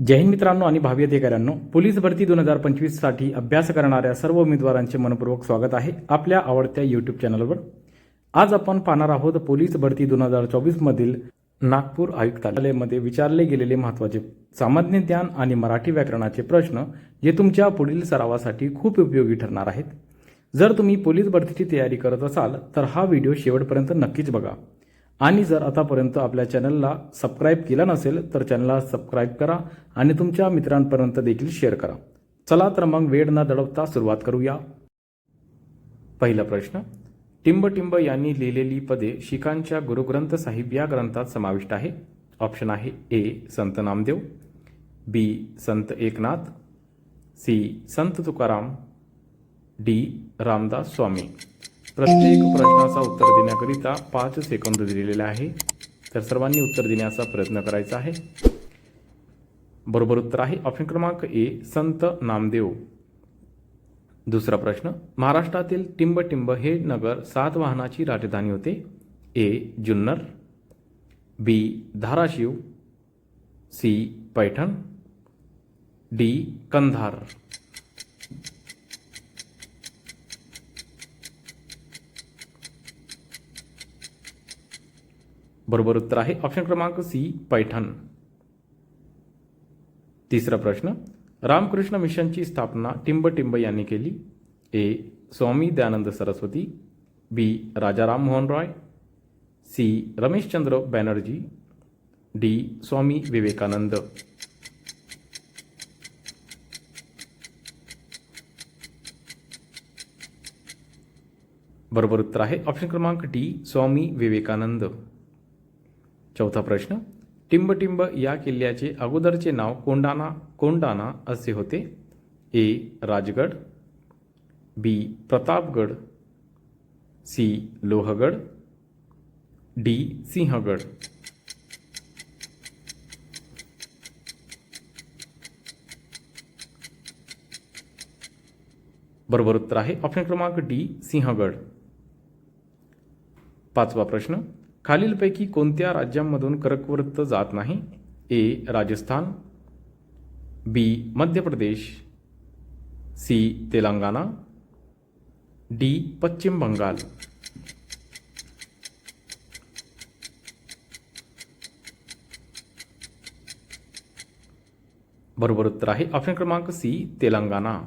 जय हिंद मित्रांनो आणि भावी अधिकाऱ्यांनो पोलीस भरती दोन हजार पंचवीससाठी अभ्यास करणाऱ्या सर्व उमेदवारांचे मनपूर्वक स्वागत आहे आपल्या आवडत्या युट्यूब चॅनलवर आज आपण पाहणार आहोत पोलीस भरती दोन हजार चोवीसमधील नागपूर आयुक्तालयामध्ये विचारले गेलेले महत्त्वाचे सामान्य ज्ञान आणि मराठी व्याकरणाचे प्रश्न जे तुमच्या पुढील सरावासाठी खूप उपयोगी ठरणार आहेत. जर तुम्ही पोलीस भरतीची तयारी करत असाल तर हा व्हिडिओ शेवटपर्यंत नक्कीच बघा. आणि जर आतापर्यंत आपल्या चॅनलला सबस्क्राईब केला नसेल तर चॅनलला सबस्क्राईब करा आणि तुमच्या मित्रांपर्यंत देखील शेअर करा. चला तर मग वेळ न दडवता सुरुवात करूया. पहिला प्रश्न. टिंब टिंब यांनी लिहिलेली पदे शिखांच्या गुरुग्रंथ साहिब या ग्रंथात समाविष्ट आहे. ऑप्शन आहे ए संत नामदेव बी संत एकनाथ सी संत तुकाराम डी रामदास स्वामी. प्रत्येक प्रश्नाचा उत्तर देण्याकरिता पाच सेकंद दिलेले आहे. तर सर्वांनी उत्तर देण्याचा प्रयत्न करायचा आहे. बरोबर उत्तर आहे. ऑप्शन क्रमांक ए संत नामदेव. दुसरा प्रश्न महाराष्ट्रातील टिंबटिंब हे नगर सात वाहनाची राजधानी होते. A Junnar. B Dharashiv. C Paithan. D Kandhar. बरोबर उत्तर आहे. ऑप्शन क्रमांक सी पैठण. तिसरा प्रश्न रामकृष्ण मिशनची स्थापना टिंबटिंब यांनी केली. A Swami Dayanand Saraswati. B Rajaram Mohan Roy. C Rameshchandra Banerjee. D Swami Vivekananda. बरोबर उत्तर आहे. ऑप्शन क्रमांक डी स्वामी विवेकानंद. चौथा प्रश्न. टिंबटिंब या किल्ल्याचे अगोदरचे नाव कोंडाणा कोंडाणा असे होते. A. Rajgad. B. Pratapgad. C. Lohagad. D. Sinhagad. बरोबर उत्तर आहे. ऑप्शन क्रमांक डी. सिंहगड. पाचवा प्रश्न. खालीलपैकी कोणत्या राज्यांमधून करकवृत्त जात नाही? ए. राजस्थान बी. मध्य प्रदेश सी. तेलंगणा डी. पश्चिम बंगाल. बरोबर उत्तर आहे. ऑप्शन क्रमांक सी तेलंगणा.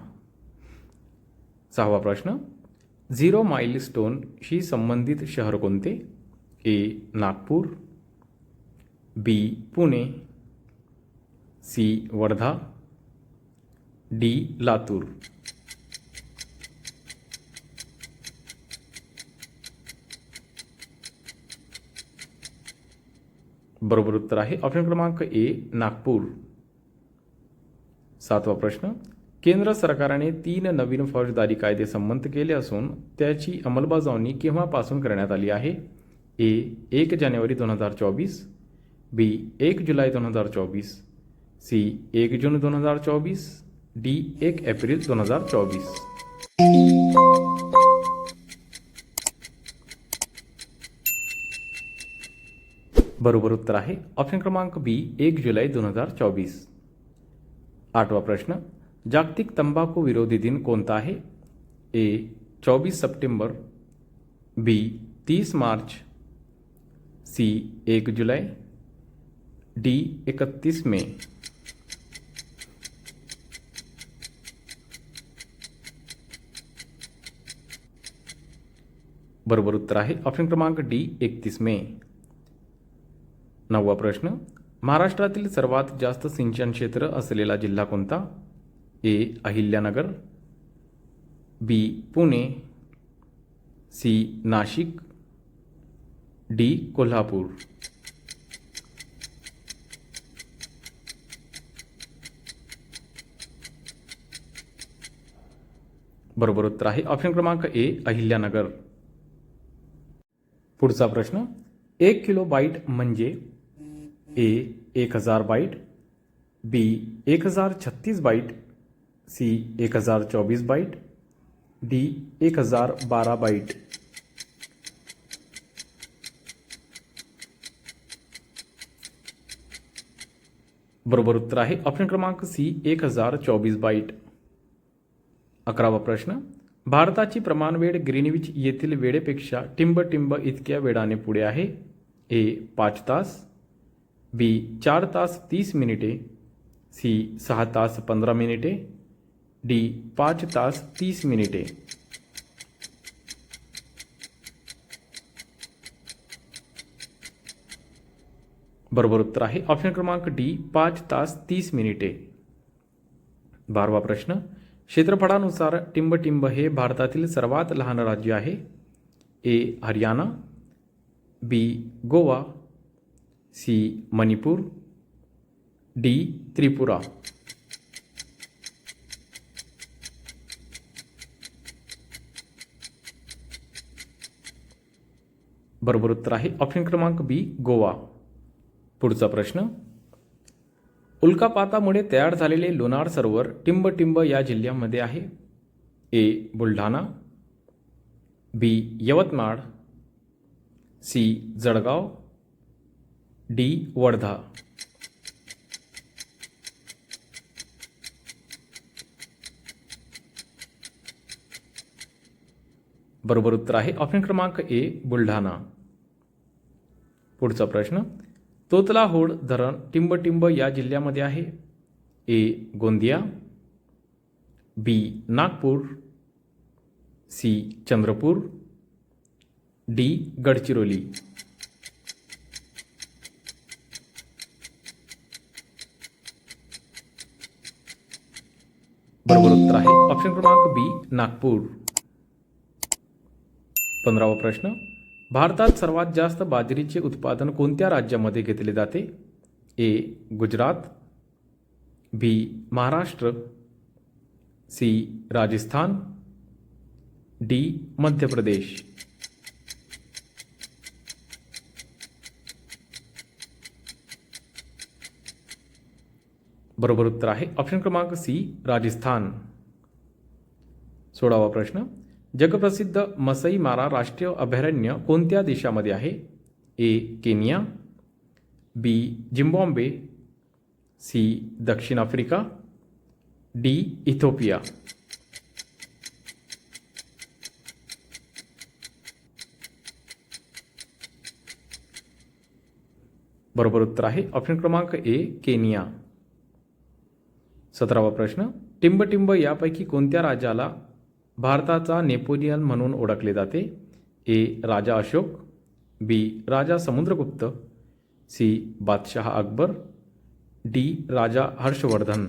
सहावा प्रश्न. झिरो माइलस्टोनशी संबंधित शहर कोणते? A Nagpur B Pune C Wardha D Latur. बरोबर उत्तर आहे. ऑप्शन क्रमांक ए नागपूर. सातवा प्रश्न. केंद्र सरकारने तीन नवीन फौजदारी कायदे संमत केले असून त्याची अंमलबजावणी केव्हापासून करण्यात आली आहे? ए, एक जानेवारी दोन हज़ार चोवीस बी, एक जुलाई दोन हज़ार चोवीस सी, एक जून दोन हज़ार चोवीस डी, एक हज़ार चोवीस बरोबर उत्तर आहे ऑप्शन क्रमांक बी, एक जुलै दोन हज़ार चोवीस आठवा प्रश्न, जागतिक तंबाखू विरोधी दिन कोणता आहे? ए चोवीस सप्टेंबर, बी, तीस मार्च सी एक जुलै. डी इकतीस मे. बरोबर उत्तर आहे. ऑप्शन क्रमांक डी एकतीस मे. नववा प्रश्न. महाराष्ट्रातील सर्वात जास्त सिंचन क्षेत्र असलेला जिल्हा कोणता? A Ahilyanagar. B Pune. C Nashik. D, Kolhapur. बरोबर उत्तर आहे ऑप्शन क्रमांक ए, अहिल्यानगर. पुढचा प्रश्न, एक किलो बाईट म्हणजे ए, एक हज़ार बाईट, बी, एक हज़ार छत्तीस बाईट, सी, एक हज़ार चौबीस बाईट, डी, एक हज़ार बारा बाईट. बरोबर उत्तर आहे. ऑप्शन क्रमांक सी एक हजार चोवीस बाईट अकरावा प्रश्न. भारताची प्रमाणवेळ ग्रीनविच येथील वेळेपेक्षा टिंब टिंब इतक्या वेळाने पुढे आहे. ए पाच तास. बी चार तास तीस मिनिटे. सी सहा तास पंधरा मिनिटे. डी पाच तास तीस मिनिटे. बरोबर उत्तर आहे. ऑप्शन क्रमांक डी पाच तास तीस मिनिटे. बारवा प्रश्न. क्षेत्रफळानुसार टिंबटिंब हे भारतातील सर्वात लहान राज्य आहे. A, Haryana. B, Goa. C, Manipur. D, Tripura. बरोबर उत्तर आहे. ऑप्शन क्रमांक बी गोवा. पुढचा प्रश्न. उल्कापातामुळे तयार झालेले लोणार सरोवर टिंबटिंब या जिल्ह्यामध्ये आहे. A. Buldhana. B. Yavatmal. C. Jalgaon. D. Wardha. बरोबर उत्तर आहे. ऑप्शन क्रमांक ए. बुलढाणा. पुढचा प्रश्न. तोतला होड धरण टिंबटिंब या जिल्ह्यामध्ये आहे. A. Gondia, B. Nagpur, C. Chandrapur, D. Gadchiroli. बरोबर उत्तर आहे. ऑप्शन क्रमांक बी. नागपूर. पंधरावा प्रश्न. भारतात सर्वात जास्त बाजरीचे उत्पादन कोणत्या राज्यामध्ये घेतले जाते? A, Gujarat, B, Maharashtra, C, Rajasthan, D Madhya Pradesh बरोबर उत्तर आहे. ऑप्शन क्रमांक सी, राजस्थान. सोळावा प्रश्न. जगप्रसिद्ध मसई मारा राष्ट्रीय अभयारण्य कोणत्या देशामध्ये आहे? A, Kenya, B Zimbabwe C, दक्षिण आफ्रिका, डी, इथोपिया. बरोबर उत्तर आहे. ऑप्शन क्रमांक ए, केनिया. सतरावा प्रश्न. टिंबटिंब यापैकी कोणत्या राजाला भारताचा नेपोलियन म्हणून ओळखले जाते. A. Raja Ashok B. Raja Samudragupta C. बादशाह अकबर डी. राजा हर्षवर्धन.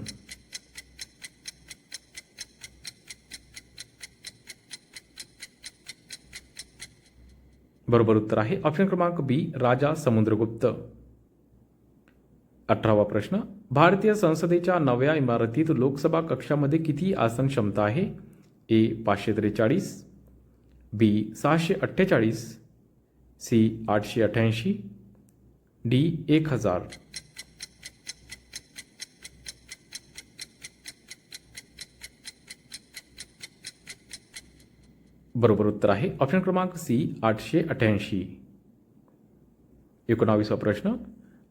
बरोबर उत्तर आहे. ऑप्शन क्रमांक बी. राजा समुद्रगुप्त. अठरावा प्रश्न. भारतीय संसदेच्या नव्या इमारतीत लोकसभा कक्षामध्ये किती आसन क्षमता आहे? ए पाचशे त्रेचाळीस बी सहाशे अठ्ठेचाळीस सी आठशे अठ्ठ्याऐंशी डी एक हजार. बरोबर उत्तर आहे. ऑप्शन क्रमांक सी आठशे अठ्ठ्याऐंशी. एकोणावीसवा प्रश्न.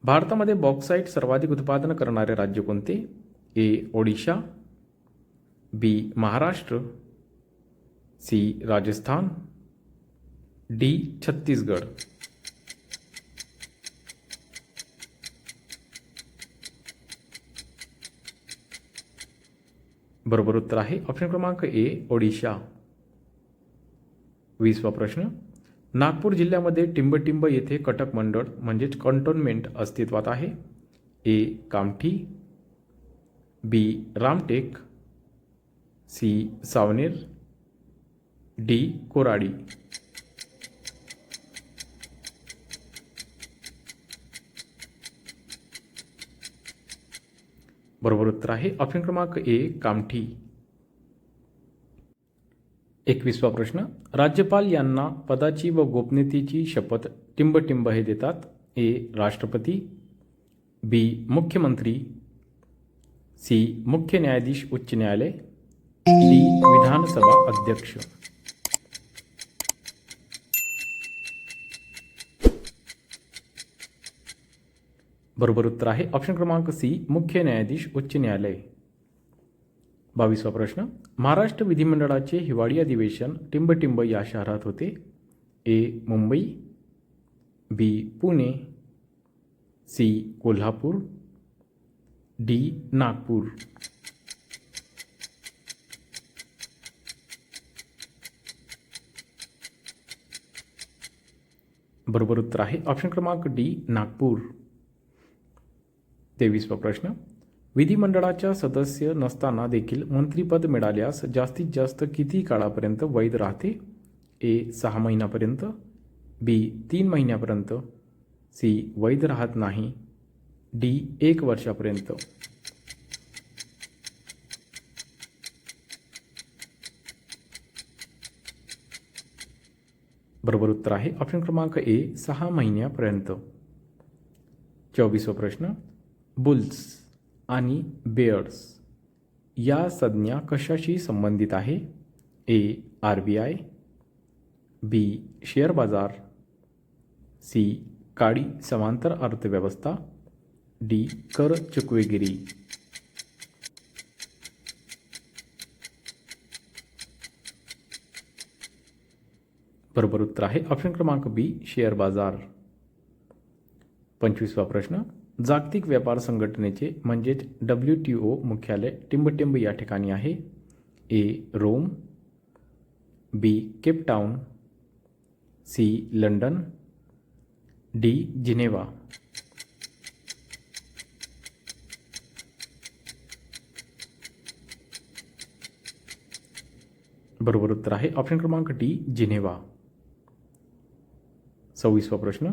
भारतामध्ये बॉक्साईट सर्वाधिक उत्पादन करणारे राज्य कोणते? A Odisha B Maharashtra C, Rajasthan, D Chhattisgarh बरोबर उत्तर आहे. ऑप्शन क्रमांक ए ओडिशा. वीसवा प्रश्न. नागपूर जिल्ह्यामध्ये टिंबटिंब येथे कटक मंडळ, म्हणजेच कंटोनमेंट अस्तित्वात आहे. A Kamthi. B Ramtek. C Savner. D Koradi. बरोबर उत्तर आहे. ऑप्शन क्रमांक ए कामठी. एकवीसवा प्रश्न. राज्यपाल यांना पदाची व गोपनीयतेची शपथ टिंबटिंब हे देतात. ए राष्ट्रपती. बी मुख्यमंत्री. सी मुख्य न्यायाधीश उच्च न्यायालय. डी विधानसभा अध्यक्ष. बरोबर उत्तर आहे. ऑप्शन क्रमांक सी मुख्य न्यायाधीश उच्च न्यायालय. बावीसवा प्रश्न, महाराष्ट्र विधिमंडळाचे हिवाळी अधिवेशन टिंबटिंब या शहरात होते. A Mumbai. B Pune. C Kolhapur. D Nagpur. बरोबर उत्तर आहे. ऑप्शन क्रमांक डी नागपूर. तेवीसवा प्रश्न. विधिमंडळाच्या सदस्य नसताना देखील मंत्रीपद मिळाल्यास जास्तीत जास्त किती काळापर्यंत वैध राहते? ए सहा महिन्यापर्यंत. बी तीन महिन्यापर्यंत. सी वैध राहत नाही. डी एक वर्षापर्यंत. बरोबर उत्तर आहे. ऑप्शन क्रमांक ए सहा महिन्यापर्यंत. चोवीसवा प्रश्न. बुल्स आणि बेअर्स या संज्ञा कशाशी संबंधित आहे? A R B I B share बाजार सी काळी समांतर अर्थव्यवस्था डी कर चुकवेगिरी. बरोबर उत्तर आहे. ऑप्शन क्रमांक बी शेअर बाजार. पंचवीसवा प्रश्न. जागतिक व्यापार संघटनेचे म्हणजेच डब्ल्यू टी ओ मुख्यालय टिंबटिंब या ठिकाणी आहे. A Rome. B Cape Town C London. D Geneva. बरोबर उत्तर आहे. ऑप्शन क्रमांक डी जिनेवा. सव्वीसवा प्रश्न.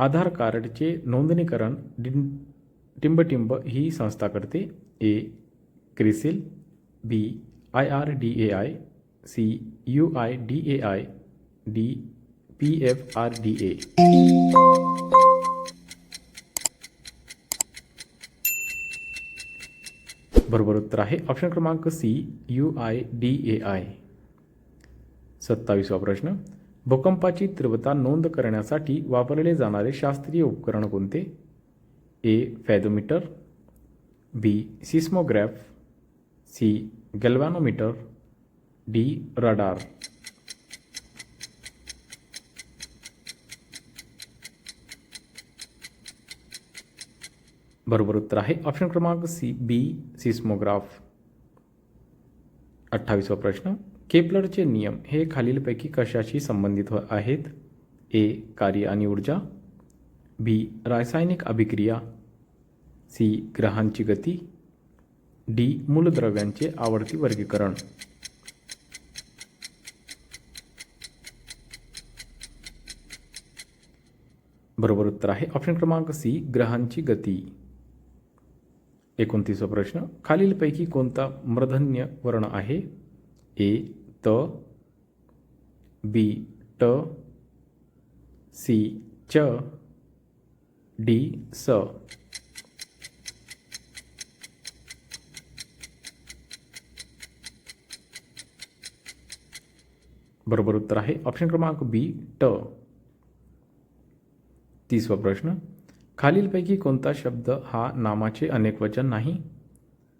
आधार कार्डचे नोंदणीकरण डिं टिंबटिंब ही संस्था करते. A CRISIL B I R D A I C U I D A I D P F R D A. बरोबर उत्तर आहे. ऑप्शन क्रमांक C U I D A I. सत्तावीसवा प्रश्न. भूकंपाची तीव्रता नोंद करण्यासाठी वापरले जाणारे शास्त्रीय उपकरण कोणते? A. Fathometer B. Seismograph C. Galvanometer D. Radar. बरोबर उत्तर आहे. ऑप्शन क्रमांक सी बी. सिस्मोग्राफ. अठ्ठावीसवा प्रश्न. केपलरचे नियम हे खालीलपैकी कशाशी संबंधित हो- आहेत? ए. कार्य आणि ऊर्जा. बी. रासायनिक अभिक्रिया. सी. ग्रहांची गती. डी. मूलद्रव्यांचे आवर्ती वर्गीकरण. बरोबर उत्तर आहे. ऑप्शन क्रमांक सी. ग्रहांची गती. एकोणतीसवा प्रश्न. खालीलपैकी कोणता मृधन्य वर्ण आहे? ए. त बी ट सी च डी स बरोबर उत्तर आहे. ऑप्शन क्रमांक बी ट तीसवा प्रश्न. खालीलपैकी कोणता शब्द हा नामाचे अनेक वचन नाही?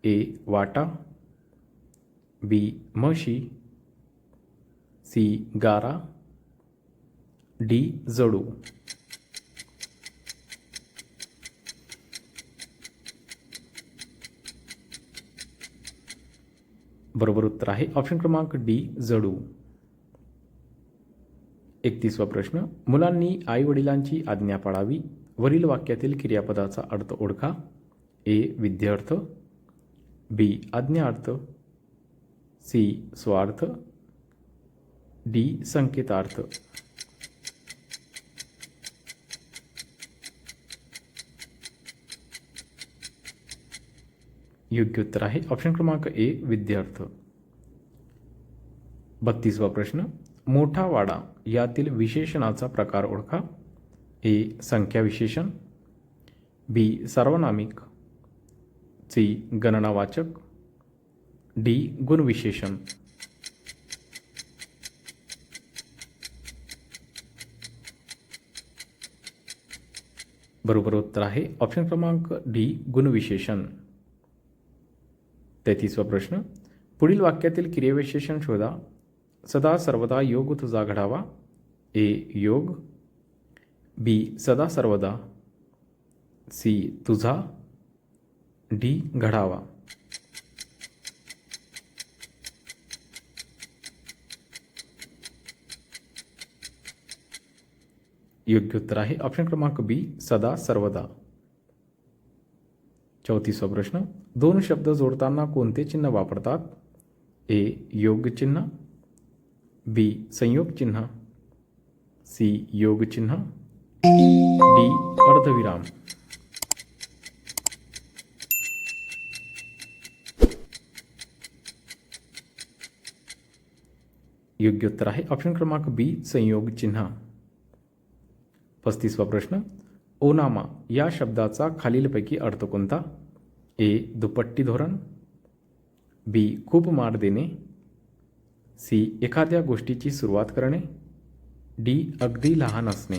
ए वाटा. बी म्हशी. सी गारा डी जडू. बरोबर उत्तर आहे. ऑप्शन क्रमांक डी जडू. एकतीसवा प्रश्न. मुलांनी आई वडिलांची आज्ञा पाळावी. वरील वाक्यातील क्रियापदाचा अर्थ ओळखा. ए विद्यार्थ. बी आज्ञार्थ सी स्वार्थ. डी संकेतार्थ. योग्य उत्तर आहे. ऑप्शन क्रमांक ए विद्यार्थ. बत्तीसवा प्रश्न. मोठा वाडा यातील विशेषणाचा प्रकार ओळखा. ए संख्या विशेषण. बी सार्वनामिक. सी गणनावाचक. डी गुणविशेषण. बरोबर उत्तर आहे. ऑप्शन क्रमांक डी गुणविशेषण. तेहतीसवा प्रश्न. पुढील वाक्यातील क्रियाविशेषण शोधा. सदा सर्वदा योग तुझा घडावा. ए योग. बी सदा सर्वदा. सी तुझा. डी घडावा. योग्य उत्तर आहे ऑप्शन क्रमांक बी सदा, सर्वदा. चौतीसवा प्रश्न. दोन शब्द जोडताना कोणते चिन्ह वापरतात? ए योग चिन्ह. बी संयोग चिन्ह. सी योग चिन्ह. डी अर्धविराम. योग्य उत्तर आहे ऑप्शन क्रमांक बी संयोग चिन्ह. पस्तीसवा प्रश्न. ओनामा या शब्दाचा खालीलपैकी अर्थ कोणता? ए. दुपट्टी धोरण. बी. खूप मार देणे. सी. एखाद्या गोष्टीची सुरुवात करणे. डी. अगदी लहान असणे.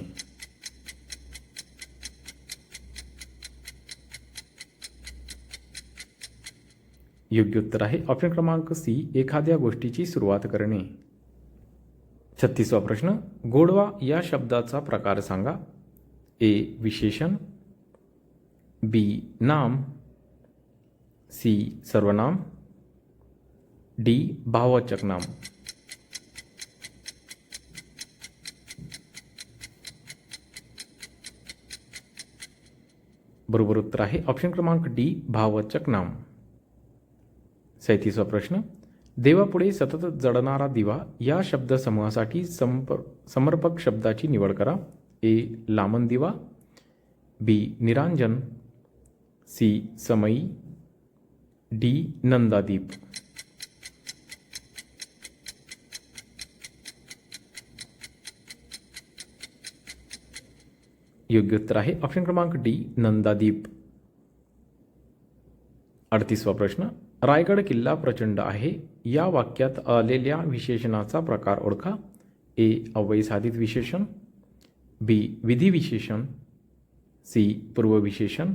योग्य उत्तर आहे. ऑप्शन क्रमांक सी. एखाद्या गोष्टीची सुरुवात करणे. छत्तीसवा प्रश्न. गोडवा या शब्दाचा प्रकार सांगा. ए. विशेषण. बी. नाम. सी. सर्वनाम. डी. भाववाचक नाम. बरोबर उत्तर आहे. ऑप्शन क्रमांक डी. भाववाचक नाम. सैतीसवा प्रश्न. देवापुढे सतत जडणारा दिवा या शब्दसमूहासाठी संप समर्पक शब्दाची निवड करा. ए. लामन दिवा. बी. निरांजन. सी. समई डी. नंदादीप. योग्य उत्तर आहे. ऑप्शन क्रमांक डी. नंदादीप. अडतीसवा प्रश्न. रायगड किल्ला प्रचंड आहे. या वाक्यात आलेल्या विशेषणाचा प्रकार ओळखा. ए. अवयसाधित विशेषण. बी. विधी विशेषण. सी. पूर्वविशेषण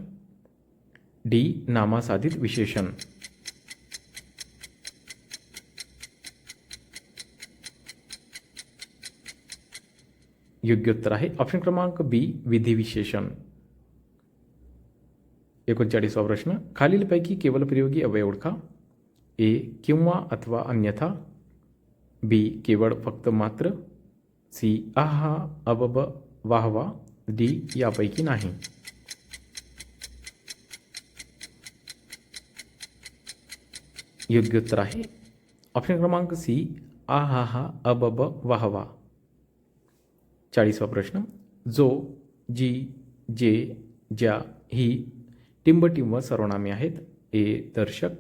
डी. नामासाधित विशेषण. योग्य उत्तर आहे. ऑप्शन क्रमांक बी. विधी विशेषण. एकोणचाळीसवा प्रश्न खालीलपैकी केवळ प्रयोगी अवय ओळखा. ए, किंवा अथवा अन्यथा. बी केवळ फक्त मात्र. सी आहा अबब वाहवा डी यापैकी नाही. योग्य उत्तर आहे. ऑप्शन क्रमांक सी आ हा हा अबब वाहवा चाळीसवा प्रश्न. जो, जी, जे, ज्या, ही टिंबटिंब सर्वनामे आहेत. ए दर्शक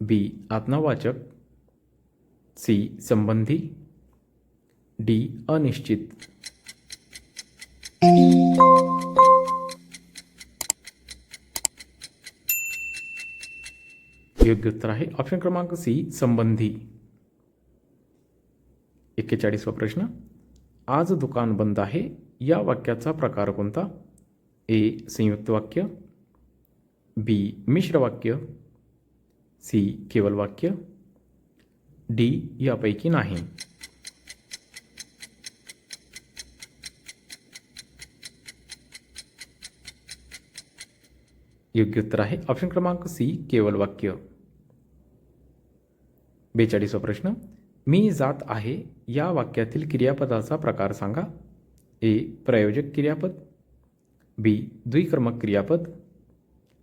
बी आत्मवाचक सी संबंधी डी अनिश्चित. योग्य उत्तर आहे. ऑप्शन क्रमांक सी संबंधी. एक्केचाळीसवा प्रश्न. आज दुकान बंद आहे. या वाक्याचा प्रकार कोणता? ए संयुक्त वाक्य बी मिश्र वाक्य. सी केवल वाक्य. डी यापैकी नाही. योग्य उत्तर आहे. ऑप्शन क्रमांक सी केवल वाक्य. बेचाळीसवा प्रश्न. मी जात आहे या वाक्यातील क्रियापदाचा प्रकार सांगा. ए प्रयोजक क्रियापद. बी द्विक्रमक क्रियापद.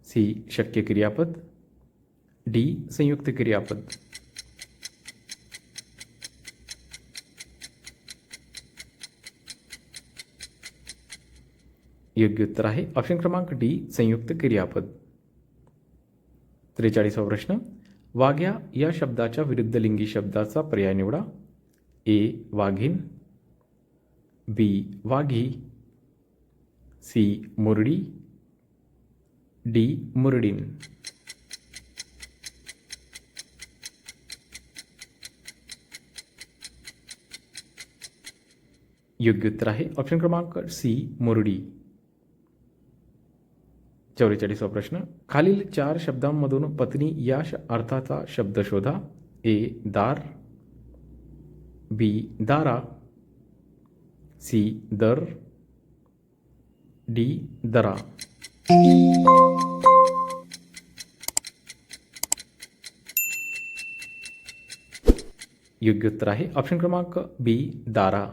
सी, शक्य क्रियापद, डी, संयुक्त क्रियापद। योग्य उत्तर आहे ऑप्शन क्रमांक डी, संयुक्त क्रियापद। त्रेचाळीसवा प्रश्न, वाघ्या या शब्दाच्या विरुद्ध लिंगी शब्दाचा पर्याय निवडा. ए वाघीन बी, वाघी, सी, मुरडी डी मुरडीन. योग्य उत्तर आहे. ऑप्शन क्रमांक सी मुरडी. चौवेचाळीसवा प्रश्न. खालील चार शब्दांमधून पत्नी या श- अर्थाचा शब्द शोधा. ए दार. बी दारा. सी दर. डी दरा. योग्य उत्तर आहे. ऑप्शन क्रमांक बी दारा